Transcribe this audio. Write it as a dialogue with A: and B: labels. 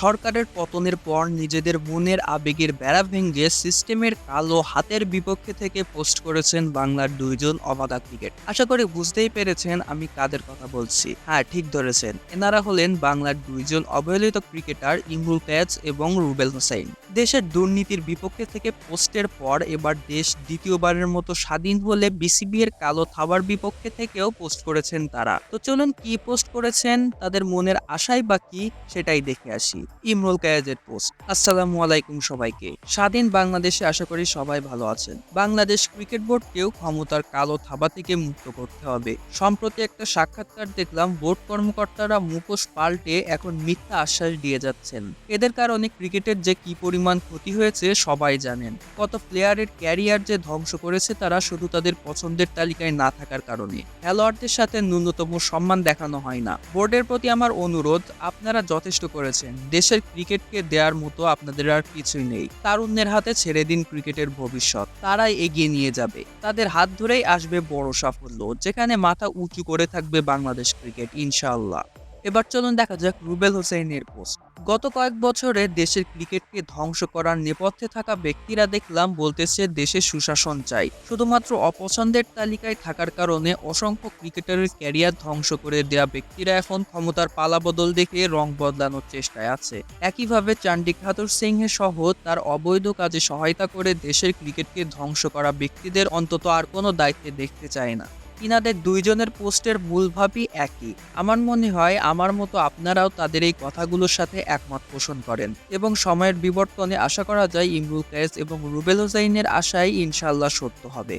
A: সরকারের পতনের পর নিজেদের মনের আবেগের বেড়া ভেঙে সিস্টেমের কালো হাতের বিপক্ষে থেকে পোস্ট করেছেন বাংলার দুইজন অবাধা ক্রিকেট। আশা করি বুঝতেই পেরেছেন আমি কাদের কথা বলছি। হ্যাঁ ঠিক ধরেছেন। এনারা হলেন বাংলার দুইজন অবহেলিত ক্রিকেটার ইমরুল ক্যাচ এবং রুবেল হোসেন। দেশের দুর্নীতির বিপক্ষে থেকে পোস্টের পর এবার দেশ দ্বিতীয়বারের মতো স্বাধীন হলে বিসিবি এর কালো থাবার বিপক্ষে থেকেও পোস্ট করেছেন তারা। তো চলুন কি পোস্ট করেছেন, তাদের মনের আশাই বা কি, সেটাই দেখে আসি। ইমরুল কায়াজের পোস্ট। আসসালামু আলাইকুম সবাইকে। স্বাধীন বাংলাদেশে আশা করি সবাই ভালো আছেন। বাংলাদেশ ক্রিকেট বোর্ডকেও ক্ষমতার কালো থাবা থেকে মুক্ত করতে হবে। সম্প্রতি একটা সাক্ষাৎকার দেখলাম, বোর্ড কর্মকর্তারা মুখোশ পাল্টে এখন মিথ্যা আশ্বাস দিয়ে যাচ্ছেন। এদের কারণে ক্রিকেটের যে কি পরিমাণ ক্ষতি হয়েছে সবাই জানেন। কত প্লেয়ারের ক্যারিয়ার যে ধ্বংস করেছে তারা শুধু তাদের পছন্দের তালিকায় না থাকার কারণে। খেলোয়াড়দের সাথে ন্যূনতম সম্মান দেখানো হয় না। বোর্ডের প্রতি আমার অনুরোধ, আপনারা যথেষ্ট করেছেন। দেশের ক্রিকেটকে দেওয়ার মতো আপনাদের আর কিছুই নেই। তারুণ্যের হাতে ছেড়ে দিন ক্রিকেটের ভবিষ্যৎ। তারাই এগিয়ে নিয়ে যাবে। তাদের হাত ধরেই আসবে বড় সাফল্য, যেখানে মাথা উঁচু করে থাকবে বাংলাদেশ ক্রিকেট, ইনশাআল্লাহ। এবার চলুন দেখা যাক রুবেল হোসেনের পোস্ট। গত কয়েক বছরে দেশের ক্রিকেটকে ধ্বংস করার নেপথ্যে থাকা ব্যক্তিরা দেখলাম বলতেছে দেশে সুশাসন চাই। শুধুমাত্র অপছন্দের তালিকায় থাকার কারণে অসংখ্য ক্রিকেটারের ক্যারিয়ার ধ্বংস করে দেয়া ব্যক্তিরা এখন ক্ষমতার পালাবদল দেখে রং বদলানোর চেষ্টায় আছে। একইভাবে চান্ডি খাতুর সিংহে সহ তার অবৈধ কাজে সহায়তা করে দেশের ক্রিকেটকে ধ্বংস করা ব্যক্তিদের অন্তত আর কোনো দায়িত্বে দেখতে চায় না। ইনাদের দুইজনের পোস্টের মূল ভাবই একই। আমার মনে হয়, আমার মতো আপনারাও তাদের এই কথাগুলোর সাথে একমত পোষণ করেন। এবং সময়ের বিবর্তনে আশা করা যায়, ইমরুল কায়েস এবং রুবেল হোসাইনের আশাই ইনশাল্লাহ সত্য হবে।